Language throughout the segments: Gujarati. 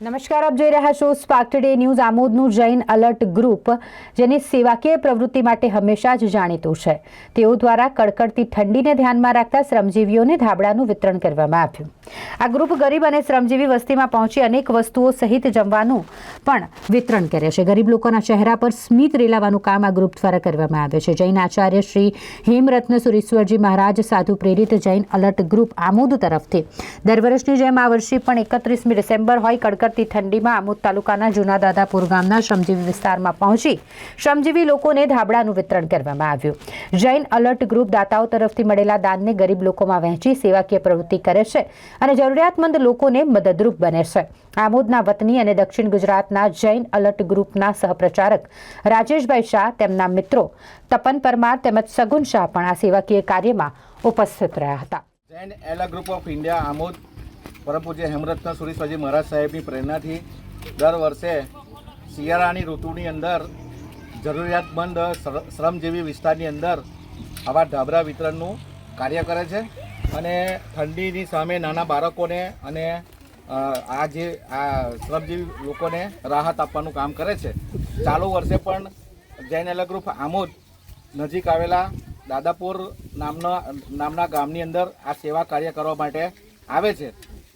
નમસ્કાર, આપ જોઈ રહ્યા છો સ્પાર્ક ટુડે ન્યૂઝ આમોદનું જૈન અલર્ટ ગ્રુપ, જેની સેવાકીય પ્રવૃત્તિ માટે હંમેશા જ જાણીતું છે. તેઓ દ્વારા કડકડતી ઠંડીને ધ્યાનમાં રાખતા શ્રમજીવીઓને ધાબળાનું વિતરણ કરવામાં આવ્યું. આ ગ્રુપ ગરીબ અને શ્રમજીવી વસ્તીમાં પહોંચી અનેક વસ્તુઓ સહિત જમવાનું પણ વિતરણ કરે છે. ગરીબ લોકોના ચહેરા પર સ્મિત રેલાવાનું કામ આ ગ્રુપ દ્વારા કરવામાં આવે છે. જૈન આચાર્ય શ્રી હેમરત્ન સુરેશ્વરજી મહારાજ, સાધુ પ્રેરિત જૈન અલર્ટ ગ્રુપ આમોદ તરફથી. દર વર્ષની જેમ આ વર્ષે પણ એકત્રીસમી ડિસેમ્બર હોય કડકડતી ઠંડીમાં આમોદ તાલુકાના જૂના દાદાપુર ગામના શ્રમજીવી વિસ્તારમાં પહોંચી શ્રમજીવી લોકોને ધાબળાનું વિતરણ કરવામાં આવ્યું. જૈન અલર્ટ ગ્રુપ દાતાઓ તરફથી મળેલા દાનને ગરીબ લોકોમાં વહેંચી સેવાકીય પ્રવૃત્તિ કરે છે અને જરૂરિયાતમંદ લોકોને મદદરૂપ બને છે. આમોદના વતની અને દક્ષિણ ગુજરાતના જૈન અલર્ટ ગ્રુપના સહપ્રચારક રાજેશભાઈ શાહ તેમના મિત્રો તપન પરમાર તેમજ સગુન શાહ પણ આ સેવાકીય કાર્યમાં ઉપસ્થિત રહ્યા હતા. જૈન એલા ગ્રુપ ઓફ ઇન્ડિયા આમોદ પરમ પૂજ્ય હેમરત્ન સુરેશ્વરજી મહારાજ સાહેબની પ્રેરણાથી દર વર્ષે શિયાળાની ઋતુની અંદર જરૂરિયાતમંદ શ્રમજીવી વિસ્તારની અંદર આવા ઢાબરા વિતરણનું કાર્ય કરે છે અને ઠંડીની સામે નાના બાળકોને અને આ જે, આ શ્રમજીવી લોકોને રાહત આપવાનું કામ કરે છે. ચાલુ વર્ષે પણ જૈન એલા ગ્રુપ આમોદ નજીક આવેલા દાદાપુર નામના નામના ગામની અંદર આ સેવા કાર્ય કરવા માટે આવે છે.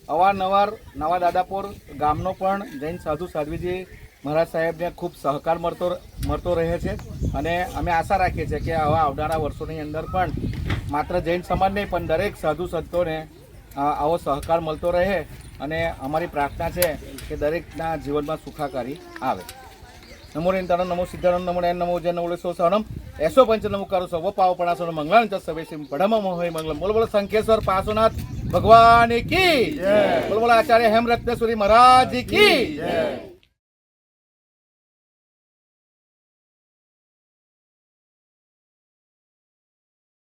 અવારનવાર નવા દાદાપુર ગામનો પણ જૈન સાધુ સાધ્વીજી મહારાજ સાહેબને ખૂબ સહકાર મળતો મળતો રહે છે અને અમે આશા રાખીએ છીએ કે આવા આવનારા વર્ષોની અંદર પણ માત્ર જૈન સમાજ નહીં, પણ દરેક સાધુ સંતોને આવો સહકાર મળતો રહે અને અમારી પ્રાર્થના છે કે દરેકના જીવનમાં સુખાકારી આવે. નમો નિંતાણમ નમો સિદ્ધાણમ નમો નયન નમો જન નમો સો સહનમ નમો કરો સવ પાવ પણાસો મંગળાન ચ સવેસી પડમ મોહય મંગલમ બોલ બોલ સંકેશ્વર પાસોનાથ ભગવાન કી. બોલ બોલ આચાર્ય હેમરત્નેશ્વરી મહારાજ કી.